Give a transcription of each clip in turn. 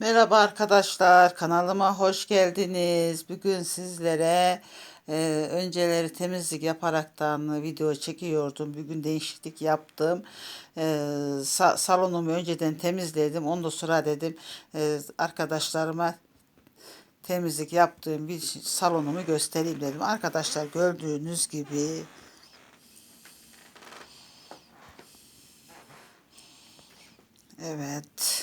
Merhaba arkadaşlar, kanalıma hoş geldiniz. Bugün sizlere e, önceleri temizlik yaparaktan video çekiyordum. Bugün değişiklik yaptım. E, sa- salonumu önceden temizledim. Ondan sonra dedim e, arkadaşlarıma temizlik yaptığım bir salonumu göstereyim dedim. Arkadaşlar gördüğünüz gibi Evet.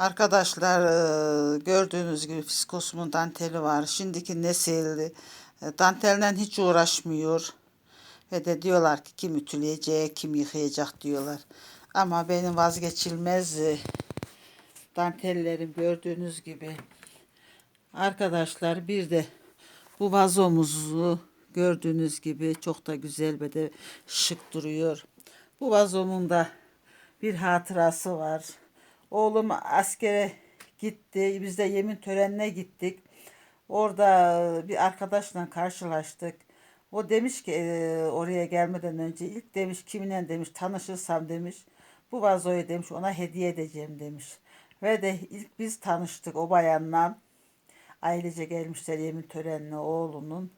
Arkadaşlar e, gördüğünüz gibi fiskosumun danteli var. Şimdiki nesil e, dantelden hiç uğraşmıyor. Ve de diyorlar ki kim ütüleyecek, kim yıkayacak diyorlar. Ama benim vazgeçilmez e, dantellerim gördüğünüz gibi. Arkadaşlar bir de bu vazomuzu gördüğünüz gibi çok da güzel ve de şık duruyor. Bu vazomun da bir hatırası var. Oğlum askere gitti. Biz de yemin törenine gittik. Orada bir arkadaşla karşılaştık. O demiş ki e, oraya gelmeden önce ilk demiş kiminle demiş tanışırsam demiş bu vazoyu demiş ona hediye edeceğim demiş. Ve de ilk biz tanıştık o bayanla. Ailece gelmişler yemin törenine oğlunun.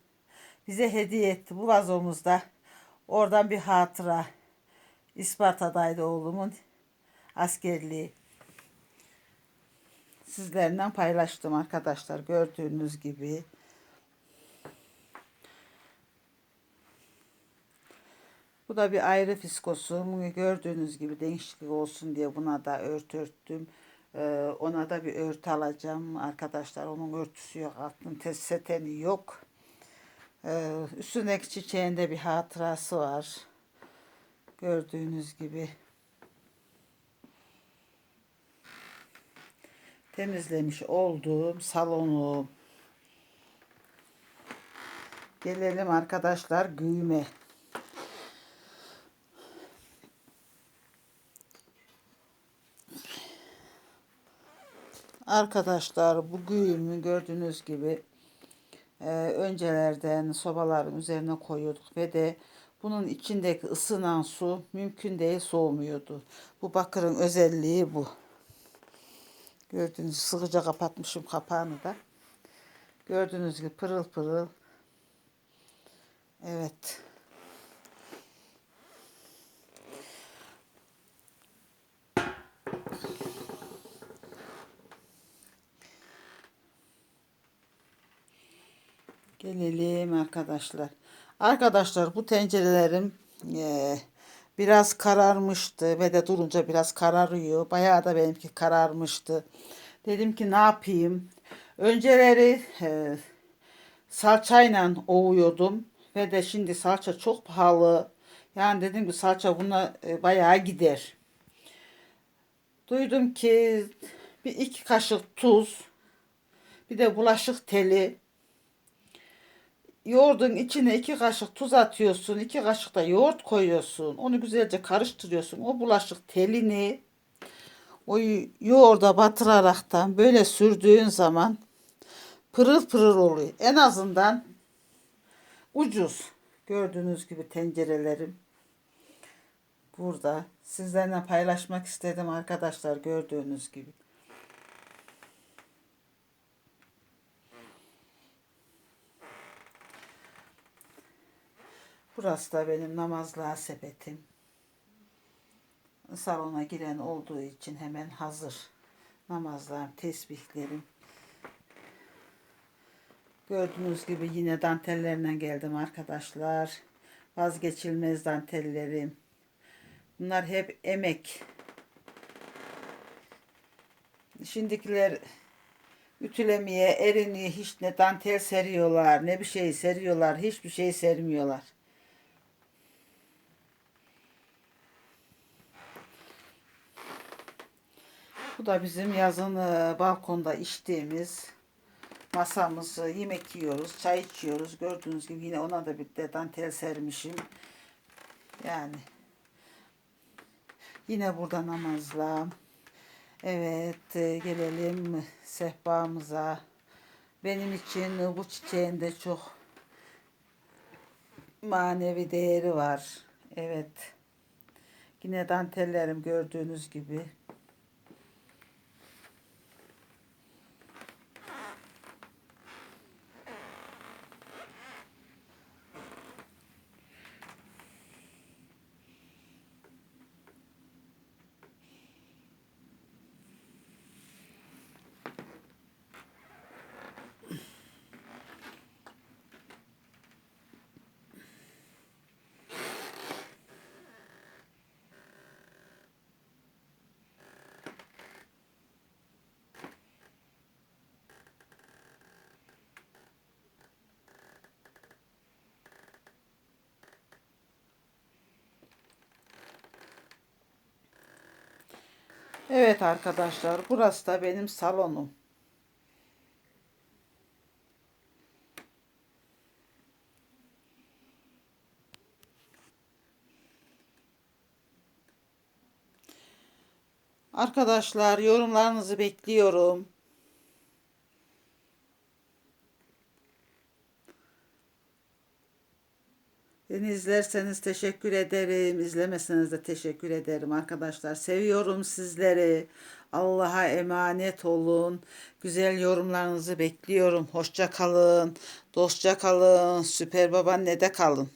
Bize hediye etti bu vazomuzda. Oradan bir hatıra. İsparta'daydı oğlumun askerliği. Sizlerle paylaştım arkadaşlar gördüğünüz gibi. Bu da bir ayrı fiskosum. Gördüğünüz gibi değişiklik olsun diye buna da ört örttüm. Ee, ona da bir örtü alacağım arkadaşlar. Onun örtüsü yok. Altın test seteni yok. Ee, üstündeki çiçeğinde bir hatırası var. Gördüğünüz gibi. Temizlemiş olduğum salonu. Gelelim arkadaşlar güğüme. Arkadaşlar bu güğümü gördüğünüz gibi e, öncelerden sobaların üzerine koyuyorduk ve de bunun içindeki ısınan su mümkün değil soğumuyordu. Bu bakırın özelliği bu. Gördüğünüz sıkıca kapatmışım kapağını da. Gördüğünüz gibi pırıl pırıl. Evet. Gelelim arkadaşlar. Arkadaşlar bu tencerelerim eee, biraz kararmıştı ve de durunca biraz kararıyor. Bayağı da benimki kararmıştı. Dedim ki ne yapayım? Önceleri eee salçayla ovuyordum ve de şimdi salça çok pahalı. Yani dedim ki salça buna e, bayağı gider. Duydum ki bir iki kaşık tuz, bir de bulaşık teli Yoğurdun içine iki kaşık tuz atıyorsun. iki kaşık da yoğurt koyuyorsun. Onu güzelce karıştırıyorsun. O bulaşık telini o yoğurda batıraraktan böyle sürdüğün zaman pırıl pırıl oluyor. En azından ucuz. Gördüğünüz gibi tencerelerim burada. Sizlerle paylaşmak istedim arkadaşlar gördüğünüz gibi. Burası da benim namazlığa sepetim. Salona giren olduğu için hemen hazır. Namazlarım, tesbihlerim. Gördüğünüz gibi yine dantellerle geldim arkadaşlar. Vazgeçilmez dantellerim. Bunlar hep emek. Şimdikiler ütülemeye, eriniyor, hiç ne dantel seriyorlar, ne bir şey seriyorlar, hiçbir şey sermiyorlar. Bu da bizim yazın e, balkonda içtiğimiz masamız. Yemek yiyoruz, çay içiyoruz. Gördüğünüz gibi yine ona da bir de dantel sermişim. Yani yine burada namazla. Evet e, gelelim sehpamıza. Benim için bu çiçeğin de çok manevi değeri var. Evet. Yine dantellerim gördüğünüz gibi. Evet arkadaşlar burası da benim salonum. Arkadaşlar yorumlarınızı bekliyorum. Beni izlerseniz teşekkür ederim. İzlemeseniz de teşekkür ederim arkadaşlar. Seviyorum sizleri. Allah'a emanet olun. Güzel yorumlarınızı bekliyorum. Hoşça kalın. Dostça kalın. Süper babaannede kalın.